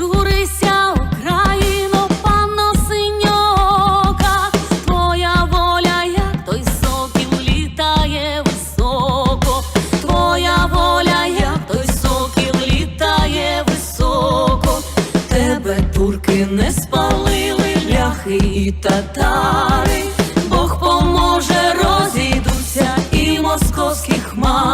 журися, Україно, пана синьока, твоя воля, як той сокіл літає високо, твоя воля, як той сокіл літає високо, тебе турки не спалили, ляхи і татари, Бог поможе, розійдуться і московські хмари.